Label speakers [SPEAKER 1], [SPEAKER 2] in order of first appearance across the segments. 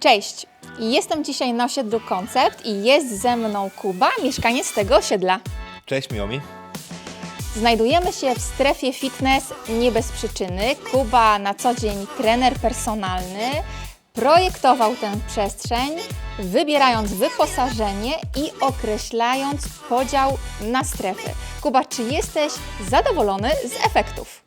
[SPEAKER 1] Cześć! Jestem dzisiaj na osiedlu Koncept i jest ze mną Kuba, mieszkaniec tego osiedla.
[SPEAKER 2] Cześć, miło mi.
[SPEAKER 1] Znajdujemy się w strefie fitness nie bez przyczyny. Kuba na co dzień trener personalny, projektował tę przestrzeń, wybierając wyposażenie i określając podział na strefy. Kuba, czy jesteś zadowolony z efektów?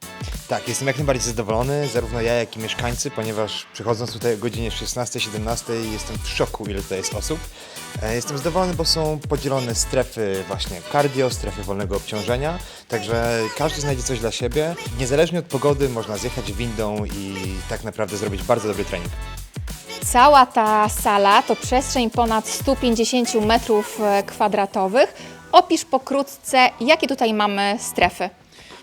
[SPEAKER 2] Tak, jestem jak najbardziej zadowolony, zarówno ja, jak i mieszkańcy, ponieważ przychodząc tutaj o godzinie 16-17 jestem w szoku, ile to jest osób. E, Jestem zadowolony, bo są podzielone strefy właśnie cardio, strefy wolnego obciążenia, także każdy znajdzie coś dla siebie. Niezależnie od pogody można zjechać windą i tak naprawdę zrobić bardzo dobry trening.
[SPEAKER 1] Cała ta sala to przestrzeń ponad 150 metrów e, kwadratowych. Opisz pokrótce, jakie tutaj mamy strefy.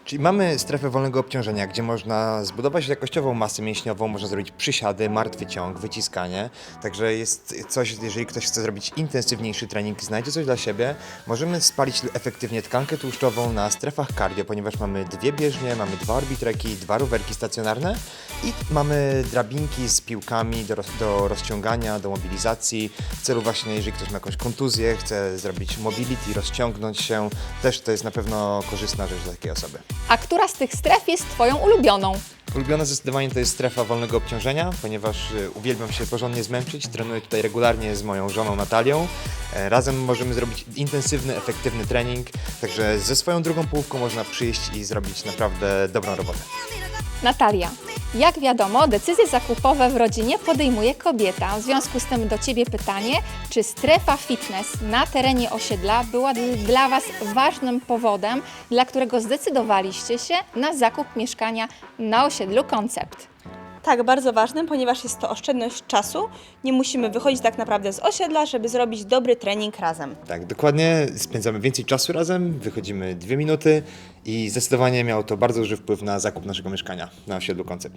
[SPEAKER 2] Czyli mamy strefę wolnego obciążenia, gdzie można zbudować jakościową masę mięśniową, można zrobić przysiady, martwy ciąg, wyciskanie. Także jest coś, jeżeli ktoś chce zrobić intensywniejszy trening, znajdzie coś dla siebie. Możemy spalić efektywnie tkankę tłuszczową na strefach cardio, ponieważ mamy dwie bieżnie, mamy dwa orbitreki, dwa rowerki stacjonarne i mamy drabinki z piłkami do, roz, do rozciągania, do mobilizacji. W celu właśnie, jeżeli ktoś ma jakąś kontuzję, chce zrobić mobility, rozciągnąć się, też to jest na pewno korzystna rzecz dla takiej osoby.
[SPEAKER 1] A która z tych stref jest Twoją ulubioną?
[SPEAKER 2] Ulubiona zdecydowanie to jest strefa wolnego obciążenia, ponieważ y, uwielbiam się porządnie zmęczyć. Trenuję tutaj regularnie z moją żoną Natalią. E, Razem możemy zrobić intensywny, efektywny trening, także ze swoją drugą połówką można przyjść i zrobić naprawdę dobrą robotę.
[SPEAKER 1] Natalia, jak wiadomo, decyzje zakupowe w rodzinie podejmuje kobieta. W związku z tym do Ciebie pytanie, czy strefa fitness na terenie osiedla była dla Was ważnym powodem, dla którego zdecydowaliście się na zakup mieszkania na osiedlu Koncept?
[SPEAKER 3] Tak, bardzo ważnym, ponieważ jest to oszczędność czasu. Nie musimy wychodzić tak naprawdę z osiedla, żeby zrobić dobry trening razem.
[SPEAKER 2] Tak, dokładnie. Spędzamy więcej czasu razem, wychodzimy dwie minuty i zdecydowanie miało to bardzo duży wpływ na zakup naszego mieszkania na osiedlu Koncept.